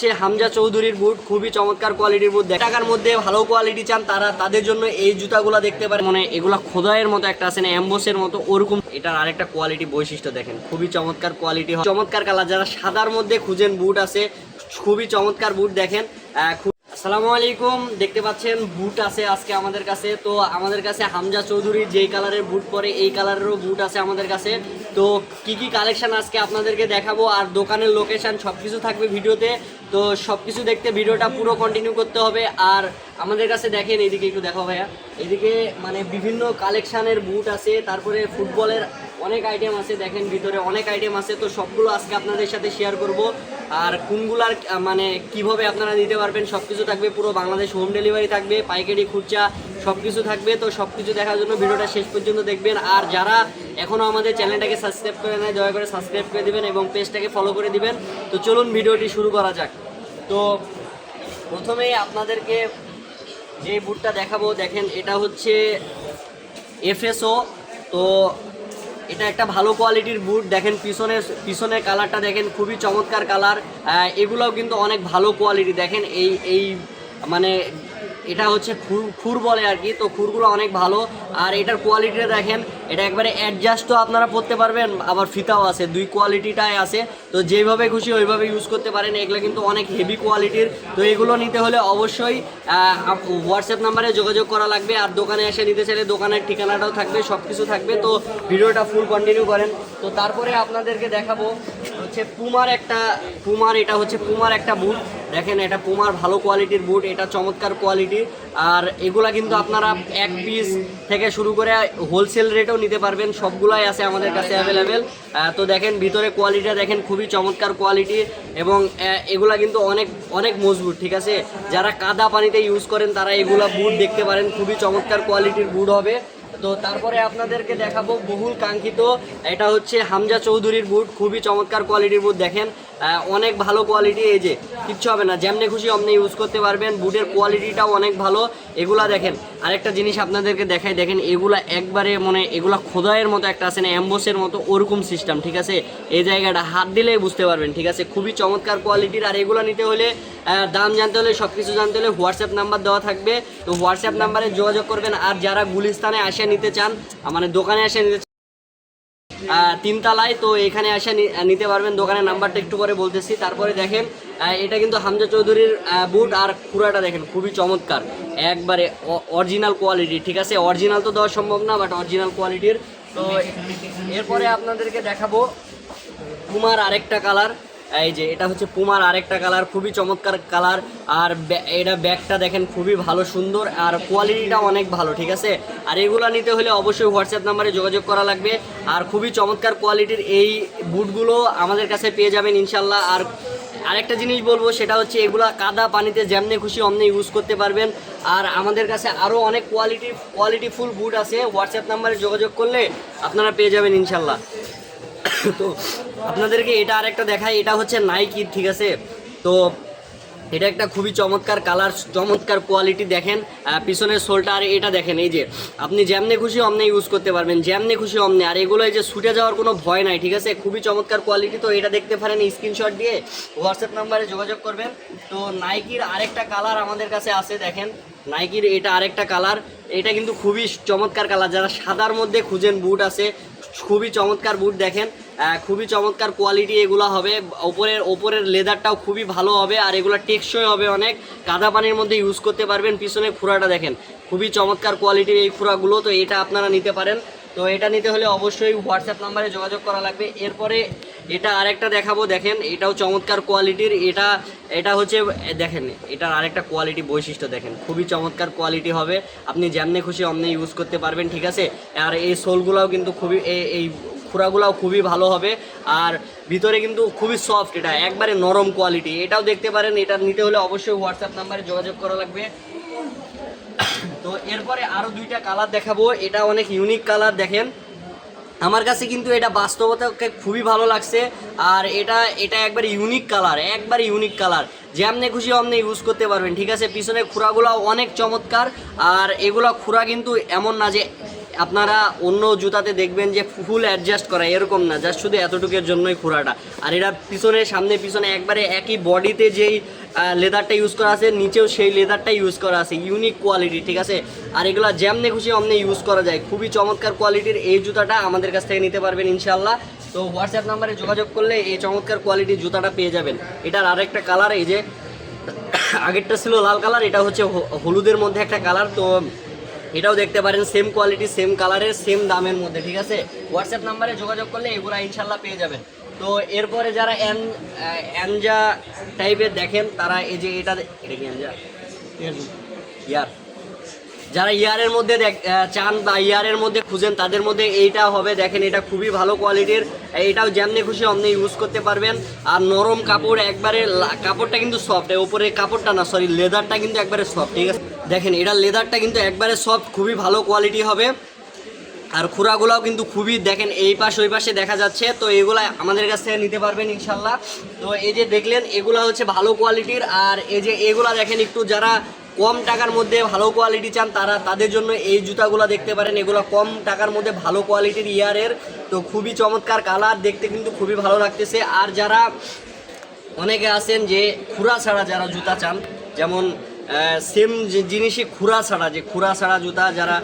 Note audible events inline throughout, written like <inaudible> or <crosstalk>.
হচ্ছে হামজা চৌধুরীর বুট, খুবই চমৎকার কোয়ালিটির বুট। টাকার মধ্যে ভালো কোয়ালিটি চান তারা, তাদের জন্য এই জুতাগুলো দেখতে পারে মানে এগুলা খোদায়ের মতো একটা আছে না অ্যাম্বোসের মতো, ওরকম। এটার আরেকটা কোয়ালিটি বৈশিষ্ট্য দেখেন, খুবই চমৎকার কোয়ালিটি চমৎকার কালার যারা সাদার মধ্যে খুঁজেন বুট আছে, খুবই চমৎকার বুট দেখেন। আসসালামু আলাইকুম। দেখতে পাচ্ছেন, বুট আছে আজকে আমাদের কাছে। তো আমাদের কাছে হামজা চৌধুরী যেই কালারের বুট পরে, এই কালারেরও বুট আছে আমাদের কাছে। তো কি কি কালেকশন আজকে আপনাদেরকে দেখাবো আর দোকানের লোকেশন সব কিছু থাকবে ভিডিওতে। তো সব কিছু দেখতে ভিডিওটা পুরো কন্টিনিউ করতে হবে। আর আমাদের কাছে দেখেন, এইদিকে একটু দেখো ভাইয়া। এদিকে মানে বিভিন্ন কালেকশানের বুট আছে। তারপরে ফুটবলের অনেক আইটেম আছে, দেখেন ভিতরে অনেক আইটেম আছে, তো সবগুলো আজকে আপনাদের সাথে শেয়ার করব। আর কোনগুলার মানে কীভাবে আপনারা নিতে পারবেন সব কিছু থাকবে, পুরো বাংলাদেশ হোম ডেলিভারি থাকবে, পাইকারি খুচরা সব কিছু থাকবে, তো সব কিছু দেখার জন্য ভিডিওটা শেষ পর্যন্ত দেখবেন। আর যারা এখনও আমাদের চ্যানেলটাকে সাবস্ক্রাইব করে নেয় দয়া করে সাবস্ক্রাইব করে দিবেন এবং পেজটাকে ফলো করে দিবেন। তো চলুন ভিডিওটি শুরু করা যাক। তো প্রথমেই আপনাদেরকে যে বুটটা দেখাবো, দেখেন এটা হচ্ছে এফএসও তো এটা একটা ভালো কোয়ালিটির বুট দেখেন পিছনের পিছনের কালারটা দেখেন, খুবই চমৎকার কালার এগুলোও কিন্তু অনেক ভালো কোয়ালিটি দেখেন এই এই মানে এটা হচ্ছে খুর খুর বলে আর কি। তো খুরগুলো অনেক ভালো। আর এটার কোয়ালিটিটা দেখেন, এটা একবারে অ্যাডজাস্টও আপনারা পরতে পারবেন। আবার ফিতাও আছে, দুই কোয়ালিটিটাই আছে। তো যেভাবে খুশি ওইভাবে ইউজ করতে পারেন। এগুলো কিন্তু অনেক হেভি কোয়ালিটির তো এগুলো নিতে হলে অবশ্যই হোয়াটসঅ্যাপ নাম্বারে যোগাযোগ করা লাগবে। আর দোকানে এসে নিতে চাইলে দোকানের ঠিকানাটাও থাকবে সব কিছু থাকবে। তো ভিডিওটা ফুল কন্টিনিউ করেন। তো তারপরে আপনাদেরকে দেখাবো, হচ্ছে পুমার একটা পুমার এটা হচ্ছে পুমার একটা বুট দেখেন এটা পুমার ভালো কোয়ালিটির বুট এটা চমৎকার কোয়ালিটি আর এগুলা কিন্তু আপনারা এক পিস থেকে শুরু করে হোলসেল রেটেও নিতে পারবেন। সবগুলাই আছে আমাদের কাছে অ্যাভেলেবেল তো দেখেন ভিতরে কোয়ালিটিটা দেখেন খুবই চমৎকার কোয়ালিটি এবং এগুলা কিন্তু অনেক অনেক মজবুত, ঠিক আছে? যারা কাদা পানিতে ইউজ করেন, তারা এগুলা বুট দেখতে পারেন। খুবই চমৎকার কোয়ালিটির বুট হবে। তো তারপরে আপনাদেরকে দেখাবো বহুল কাঙ্ক্ষিত। এটা হচ্ছে হামজা চৌধুরীর বুট খুবই চমৎকার কোয়ালিটির বুট দেখেন। অনেক ভালো কোয়ালিটি এই যে, কিচ্ছু হবে না। যেমনি খুশি অমনি ইউজ করতে পারবেন। বুটের কোয়ালিটিটাও অনেক ভালো। এগুলা দেখেন, আরেকটা জিনিস আপনাদেরকে দেখাই। দেখেন, এগুলা একবারে মানে এগুলা খোদাইয়ের মতো একটা আছে না অ্যাম্বোসের মতো ওরকম সিস্টেম ঠিক আছে? এই জায়গাটা হাত দিলেই বুঝতে পারবেন, ঠিক আছে? খুবই চমৎকার কোয়ালিটির আর এগুলো নিতে হলে দাম জানতে হলে সব কিছু জানতে হলে হোয়াটসঅ্যাপ নাম্বার দেওয়া থাকবে। তো হোয়াটসঅ্যাপ নাম্বারে যোগাযোগ করবেন। আর যারা গুলিস্তানে আসে নিতে চান মানে দোকানে আসে নিতে তিনতলায়, তো এখানে আসে নিতে পারবেন দোকানের নাম্বারটা একটু পরে বলতেছি। তারপরে দেখেন এটা কিন্তু হামজা চৌধুরীর বুট আর কুড়াটা দেখেন, খুবই চমৎকার। একবারে অরিজিনাল কোয়ালিটি ঠিক আছে? অরিজিনাল তো দেওয়া সম্ভব না বাট অরিজিনাল কোয়ালিটির তো এরপরে আপনাদেরকে দেখাবো পুমার আরেকটা কালার এই যে, এটা হচ্ছে পুমার আরেকটা কালার, খুবই চমৎকার কালার। আর এটা ব্যাগটা দেখেন, খুবই ভালো, সুন্দর, আর কোয়ালিটিটা অনেক ভালো, ঠিক আছে? আর এগুলো নিতে হলে অবশ্যই হোয়াটসঅ্যাপ নাম্বারে যোগাযোগ করা লাগবে। আর খুবই চমৎকার কোয়ালিটির এই বুটগুলো আমাদের কাছে পেয়ে যাবেন, ইনশাল্লাহ। আর আরেকটা জিনিস বলব, সেটা হচ্ছে এগুলা কাদা পানিতে যেমনি খুশি অমনি ইউজ করতে পারবেন। আর আমাদের কাছে আরও অনেক কোয়ালিটি কোয়ালিটিফুল বুট আছে। হোয়াটসঅ্যাপ নাম্বারে যোগাযোগ করলে আপনারা পেয়ে যাবেন, ইনশাল্লাহ। <coughs> তো আপনাদেরকে এটা আরেকটা দেখাই, এটা হচ্ছে নাইকি ঠিক আছে? তো এটা একটা খুবই চমৎকার কালার চমৎকার কোয়ালিটি দেখেন। পিছনের সোলটা আর এটা দেখেন, এই যে আপনি যেমনি খুশি অমনে ইউজ করতে পারবেন, যেমনি খুশি অমনে। আর এগুলো এই যে ছুটে যাওয়ার কোনো ভয় নাই, ঠিক আছে? খুবই চমৎকার কোয়ালিটি তো এটা দেখতে পারেন স্ক্রিনশট দিয়ে হোয়াটসঅ্যাপ নাম্বারে যোগাযোগ করবেন। তো নাইকির আরেকটা কালার আমাদের কাছে আছে, দেখেন। নাইকির এটা আরেকটা কালার এটা কিন্তু খুবই চমৎকার কালার যারা সাদার মধ্যে খুঁজেন বুট আছে খুবই চমৎকার বুট দেখেন। খুবই চমৎকার কোয়ালিটি এগুলো হবে। ওপরের ওপরের লেদারটাও খুবই ভালো হবে আর এগুলো টেকসই হবে অনেক। কাদা পানির মধ্যে ইউজ করতে পারবেন, পিছনে খুঁড়াটা দেখেন। খুবই চমৎকার কোয়ালিটির এই খুঁড়াগুলো, তো এটা আপনারা নিতে পারেন। তো এটা নিতে হলে অবশ্যই হোয়াটসঅ্যাপ নাম্বারে যোগাযোগ করা লাগবে। এরপরে এটা আরেকটা দেখাবো, দেখেন, এটাও চমৎকার কোয়ালিটির এটা এটা হচ্ছে, দেখেন, এটার আরেকটা কোয়ালিটি বৈশিষ্ট্য, দেখেন, খুবই চমৎকার কোয়ালিটি হবে, আপনি যেমনি খুশি অমনি ইউজ করতে পারবেন, ঠিক আছে? আর এই সোলগুলোও কিন্তু খুবই এই খুঁড়াগুলাও খুবই ভালো হবে, আর ভিতরে কিন্তু খুবই সফট এটা একবারে নরম কোয়ালিটি এটাও দেখতে পারেন, এটা নিতে হলে অবশ্যই হোয়াটসঅ্যাপ নাম্বারে যোগাযোগ করা লাগবে। তো এরপরে আরও দুইটা কালার দেখাবো, এটা অনেক ইউনিক কালার দেখেন আমার কাছে কিন্তু এটা বাস্তবতাকে খুবই ভালো লাগছে, আর এটা এটা একবার ইউনিক কালার একবার ইউনিক কালার যেমনি খুশি অমনি ইউজ করতে পারবেন, ঠিক আছে? পিছনে খুঁড়াগুলো অনেক চমৎকার, আর এগুলো খুঁড়া কিন্তু এমন না যে আপনারা অন্য জুতাতে দেখবেন যে ফুল অ্যাডজাস্ট করা, এরকম না। জাস্ট শুধু এতটুকুর জন্যই খোরাটা আর এটা পিছনে, সামনে, পিছনে একবারে একই বডিতে যেই লেদারটা ইউজ করা আছে, নিচেও সেই লেদারটা ইউজ করা আছে ইউনিক কোয়ালিটি ঠিক আছে? আর এগুলো যেমনে খুশি অমনে ইউজ করা যায়। খুবই চমৎকার কোয়ালিটির এই জুতাটা আমাদের কাছ থেকে নিতে পারবেন ইনশাল্লাহ তো হোয়াটসঅ্যাপ নাম্বারে যোগাযোগ করলে এই চমৎকার কোয়ালিটির জুতাটা পেয়ে যাবেন। এটার আরেকটা কালার এই যে <coughs> আগেরটা ছিল লাল কালার এটা হচ্ছে হলুদের মধ্যে একটা কালার তো এটাও দেখতে পারেন সেম কোয়ালিটি সেম কালারের সেম দামের মধ্যে, ঠিক আছে? হোয়াটসঅ্যাপ নাম্বারে যোগাযোগ করলে এগুলো ইনশাল্লাহ পেয়ে যাবেন। তো এরপরে যারা অ্যান অ্যানজা টাইপের দেখেন তারা এই যে এটা এটা কি অ্যানজা? ইয়ার। যারা ইয়ারের মধ্যে দেখ- চান বা ইয়ারের মধ্যে খুঁজেন তাদের মধ্যে এইটা হবে। দেখেন এটা খুবই ভালো কোয়ালিটির। এইটাও যেমনি খুশি অমনি ইউজ করতে পারবেন। আর নরম কাপড় একবারে কাপড়টা কিন্তু সফট উপরে কাপড়টা না সরি লেদারটা কিন্তু একবারে সফট ঠিক আছে? দেখেন এটা লেদারটা কিন্তু একবারে সফট খুবই ভালো কোয়ালিটি হবে। আর খুরাগুলাও কিন্তু খুবই দেখেন এই পাশ ওই পাশে দেখা যাচ্ছে। তো এগুলা আমাদের কাছ থেকে নিতে পারবেন ইনশাল্লাহ। তো এই যে দেখলেন, এগুলা হচ্ছে ভালো কোয়ালিটির। আর এই যে এগুলা দেখেন একটু যারা কম টাকার মধ্যে ভালো কোয়ালিটি চান, তারা তাদের জন্য এই জুতাগুলো দেখতে পারেন। এগুলো কম টাকার মধ্যে ভালো কোয়ালিটির ইয়ারের। তো খুবই চমৎকার কালার, দেখতে কিন্তু খুবই ভালো লাগতেছে। আর যারা অনেকে আছেন যে খুরা ছাড়া যারা জুতা চান, যেমন সেম জিনিসই খুরা ছাড়া, যে খুরা ছাড়া জুতা যারা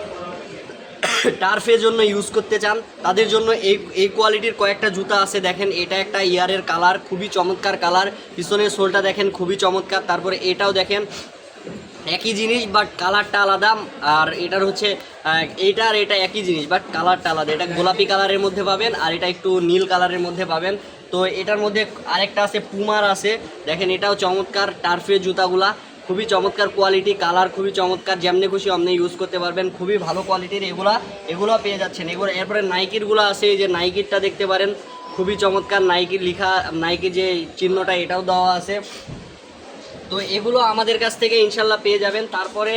টার্ফের জন্য ইউজ করতে চান, তাদের জন্য এই এই কোয়ালিটির কয়েকটা জুতা আছে। দেখেন, এটা একটা ইয়ারের কালার খুবই চমৎকার কালার পিছনের সোলটা দেখেন, খুবই চমৎকার। তারপরে এটাও দেখেন, একই জিনিস বাট কালারটা আলাদা। আর এটার হচ্ছে এইটা আর এটা একই জিনিস বাট কালারটা আলাদা। এটা গোলাপি কালারের মধ্যে পাবেন, আর এটা একটু নীল কালারের মধ্যে পাবেন। তো এটার মধ্যে আরেকটা আছে পুমার আছে। দেখেন, এটাও চমৎকার টার্ফের জুতাগুলা। খুবই চমৎকার কোয়ালিটি কালার খুবই চমৎকার যেমনি খুশি আপনি ইউজ করতে পারবেন। খুবই ভালো কোয়ালিটির এগুলা এগুলো পেয়ে যাচ্ছেন। এগুলো এরপরে নাইকিরগুলো আছে এই যে নাইকিরটা দেখতে পারেন। খুবই চমৎকার নাইকির লিখা নাইকির যে চিহ্নটা এটাও দেওয়া আছে। তো এগুলো আমাদের কাছ থেকে ইনশাল্লাহ পেয়ে যাবেন। তারপরে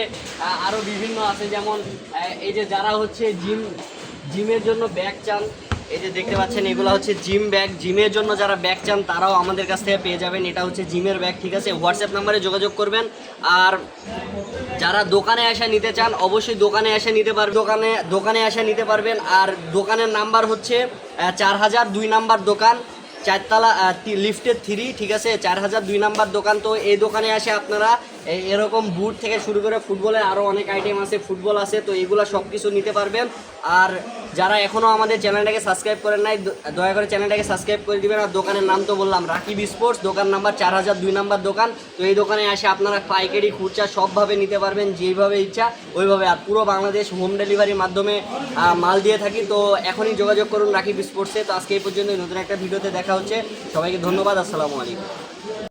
আহ, আরও বিভিন্ন আছে যেমন এই যে যারা হচ্ছে জিম জিমের জন্য ব্যাগ চান এই যে দেখতে পাচ্ছেন, এগুলো হচ্ছে জিম ব্যাগ জিমের জন্য যারা ব্যাগ চান, তারাও আমাদের কাছ থেকে পেয়ে যাবেন। এটা হচ্ছে জিমের ব্যাগ ঠিক আছে? হোয়াটসঅ্যাপ নাম্বারে যোগাযোগ করবেন। আর যারা দোকানে এসে নিতে চান, অবশ্যই দোকানে এসে নিতে পারবেন দোকানে দোকানে এসে নিতে পারবেন। আর দোকানের নাম্বার হচ্ছে চার হাজার দুই নাম্বার দোকান, চারতলা লিফটের থ্রি ঠিক আছে? চার হাজার দুই নাম্বার দোকান। তো এই দোকানে এসে আপনারা এরকম বুট থেকে শুরু করে ফুটবলের আরও অনেক আইটেম আছে, ফুটবল আছে, তো এগুলো সব কিছু নিতে পারবেন। আর যারা এখনও আমাদের চ্যানেলটাকে সাবস্ক্রাইব করেন নাই দয়া করে চ্যানেলটাকে সাবস্ক্রাইব করে দিবেন। আর দোকানের নাম তো বললাম, রাকিব স্পোর্টস দোকান নাম্বার চার হাজার দুই নাম্বার দোকান। তো এই দোকানে আসে আপনারা পাইকারি, খুচরা সবভাবে নিতে পারবেন, যেইভাবে ইচ্ছা ওইভাবে। আর পুরো বাংলাদেশ হোম ডেলিভারির মাধ্যমে মাল দিয়ে থাকি। তো এখনই যোগাযোগ করুন রাকিব স্পোর্টসে তো আজকে এই পর্যন্ত নতুন একটা ভিডিওতে দেখা হচ্ছে। সবাইকে ধন্যবাদ। আসসালামু আলাইকুম।